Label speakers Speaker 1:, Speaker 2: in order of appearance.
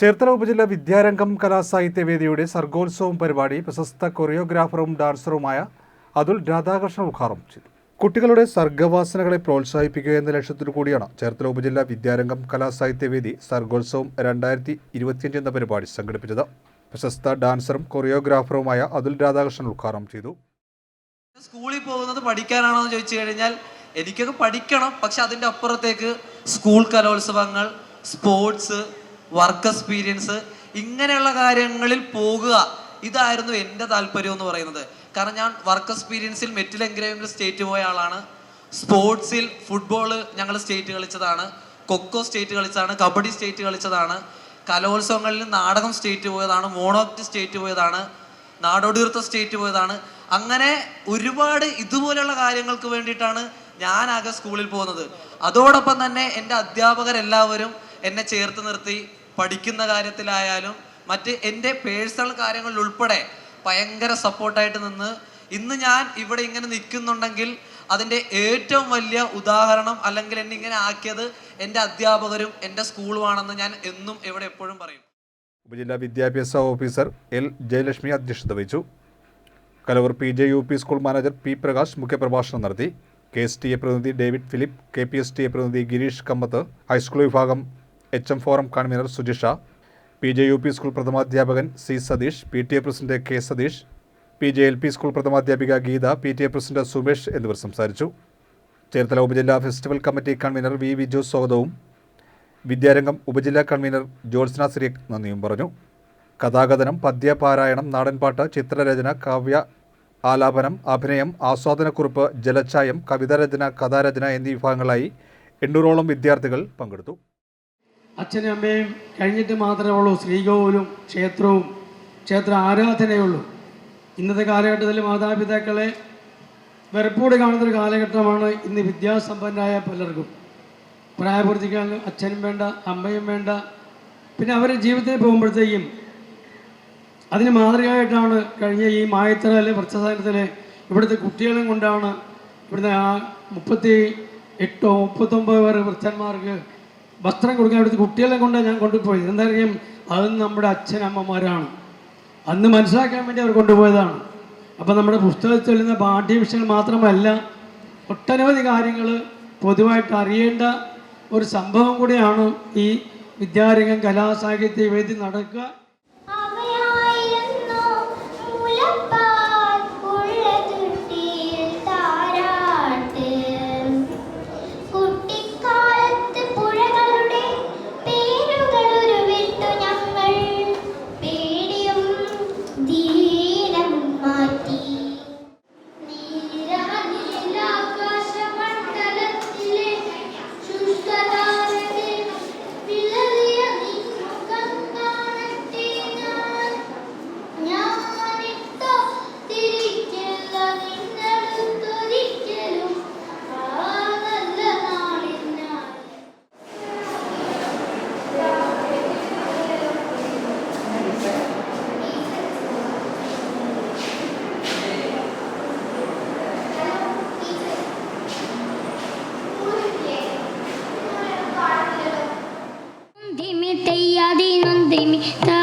Speaker 1: ചേർത്തല ഉപജില്ല വിദ്യാരംഗം കലാസാഹിത്യവേദിയുടെ സർഗോത്സവം പരിപാടി പ്രശസ്ത കൊറിയോഗ്രാഫറും ഡാൻസറുമായ അതുൽ രാധാകൃഷ്ണൻ ഉദ്ഘാടനം ചെയ്തു. കുട്ടികളുടെ സർഗവാസനകളെ പ്രോത്സാഹിപ്പിക്കുക എന്ന ലക്ഷ്യത്തിനു കൂടിയാണ് ചേർത്തല ഉപജില്ല വിദ്യാരംഗം കലാസാഹിത്യവേദി സർഗോത്സവം രണ്ടായിരത്തി ഇരുപത്തിയഞ്ച് എന്ന പരിപാടി സംഘടിപ്പിച്ചത്. പ്രശസ്ത ഡാൻസറും കൊറിയോഗ്രാഫറുമായ അതുൽ രാധാകൃഷ്ണൻ ഉദ്ഘാടനം ചെയ്തു.
Speaker 2: സ്കൂളിൽ പോകുന്നത് പഠിക്കാനാണോ എന്ന് ചോദിച്ചു കഴിഞ്ഞാൽ എനിക്കൊക്കെ പഠിക്കണം. പക്ഷെ അതിന്റെ അപ്പുറത്തേക്ക് സ്കൂൾ കലോത്സവങ്ങൾ സ്പോർട്സ് വർക്ക് എക്സ്പീരിയൻസ് ഇങ്ങനെയുള്ള കാര്യങ്ങളിൽ പോകുക. ഇതായിരുന്നു എന്റെ താല്പര്യം എന്ന് പറയുന്നത്. കാരണം ഞാൻ വർക്ക് എക്സ്പീരിയൻസിൽ മെറ്റൽ എൻഗ്രേവിംഗിൽ സ്റ്റേറ്റ് പോയ ആളാണ്. സ്പോർട്സിൽ ഫുട്ബോൾ ഞങ്ങൾ സ്റ്റേറ്റ് കളിച്ചതാണ്. കൊക്കോ സ്റ്റേറ്റ് കളിച്ചതാണ്. കബഡി സ്റ്റേറ്റ് കളിച്ചതാണ്. കലോത്സവങ്ങളിൽ നാടകം സ്റ്റേറ്റ് പോയതാണ്. മോണോക്ട് സ്റ്റേറ്റ് പോയതാണ്. നാടോടിയൂർത്ത സ്റ്റേറ്റ് പോയതാണ്. അങ്ങനെ ഒരുപാട് ഇതുപോലെയുള്ള കാര്യങ്ങൾക്ക് വേണ്ടിയിട്ടാണ് ഞാനാകെ സ്കൂളിൽ പോകുന്നത്. അതോടൊപ്പം തന്നെ എന്റെ അധ്യാപകരെല്ലാവരും എന്നെ ചേർത്ത് നിർത്തി. പഠിക്കുന്ന കാര്യത്തിലായാലും മറ്റ് എന്റെ പേഴ്സണൽ കാര്യങ്ങളിൽ ഉൾപ്പെടെ ഭയങ്കര സപ്പോർട്ടായിട്ട് നിന്ന് ഇന്ന് ഞാൻ ഇവിടെ ഇങ്ങനെ നിൽക്കുന്നുണ്ടെങ്കിൽ അതിന്റെ ഏറ്റവും വലിയ ഉദാഹരണം അല്ലെങ്കിൽ എന്നെ ഇങ്ങനെ ആക്കിയത് എന്റെ അധ്യാപകരും എന്റെ സ്കൂളുമാണെന്ന് ഞാൻ എന്നും ഇവിടെ എപ്പോഴും പറയും.
Speaker 1: ഉപജില്ലാ വിദ്യാഭ്യാസ ഓഫീസർ എൽ ജയലക്ഷ്മി അധ്യക്ഷത വഹിച്ചു. Kalavoor P J U P school manager P Prakash മുഖ്യപ്രഭാഷണം നടത്തി. കെ എസ് ടി എ പ്രതിനിധി David Philip K P S T A പ്രതിനിധി ഗിരീഷ് കമ്മത്ത് ഹൈസ്കൂൾ വിഭാഗം H M forum convener Sujisha P J U P school പ്രഥമാധ്യാപകൻ C Satheesh P T A president K Satheesh P J L P school പ്രഥമാധ്യാപിക Geetha P T A president Sumesh എന്നിവർ സംസാരിച്ചു. ചേർത്തല ഉപജില്ലാ festival committee convener V Viju സ്വാഗതവും വിദ്യാരംഗം ഉപജില്ലാ convener Jyotsna Shri നന്ദിയും പറഞ്ഞു. കഥാകഥനം പദ്യപാരായണം നാടൻപാട്ട് ചിത്രരചന കാവ്യ ആലാപനം അഭിനയം ആസ്വാദനക്കുറിപ്പ് ജലച്ചായം കവിതാരചന കഥാരചന എന്നീ വിഭാഗങ്ങളായി എണ്ണൂറോളം വിദ്യാർത്ഥികൾ പങ്കെടുത്തു.
Speaker 3: അച്ഛനും അമ്മയും കഴിഞ്ഞിട്ട് മാത്രമേ ഉള്ളൂ. ശ്രീകോവിലും ക്ഷേത്രവും ക്ഷേത്ര ആരാധനയുള്ളൂ. ഇന്നത്തെ കാലഘട്ടത്തിൽ മാതാപിതാക്കളെ വെറുപ്പോട് കാണുന്നൊരു കാലഘട്ടമാണ് ഇന്ന് വിദ്യാസമ്പന്നരായ പലർക്കും. പ്രായപൂർത്തിക്കാൻ അച്ഛനും വേണ്ട അമ്മയും വേണ്ട. പിന്നെ അവരുടെ ജീവിതത്തിൽ പോകുമ്പോഴത്തേക്കും അതിന് മാതൃകയായിട്ടാണ് കഴിഞ്ഞ ഈ മായത്തറയിലെ വൃക്ഷസാധനത്തിലെ ഇവിടുത്തെ കുട്ടികളും കൊണ്ടാണ് ഇവിടുത്തെ ആ മുപ്പത്തി എട്ടോ മുപ്പത്തൊമ്പത് പേർ വൃദ്ധന്മാർക്ക് വസ്ത്രം കൊടുക്കാൻ അവിടുത്തെ കുട്ടികളെ കൊണ്ടാണ് ഞാൻ കൊണ്ടുപോയി എന്തായാലും അത് നമ്മുടെ അച്ഛനമ്മമാരാണ്. അന്ന് മനസ്സിലാക്കാൻ വേണ്ടി അവർ കൊണ്ടുപോയതാണ്. അപ്പം നമ്മുടെ പുസ്തകത്തിൽ ചൊല്ലുന്ന പാഠ്യവിഷയങ്ങൾ മാത്രമല്ല ഒട്ടനവധി കാര്യങ്ങൾ പൊതുവായിട്ട് അറിയേണ്ട ഒരു സംഭവം കൂടിയാണ് ഈ വിദ്യാരംഗം കലാസാഹിത്യ വേദി നടക്കുക.
Speaker 4: pandemic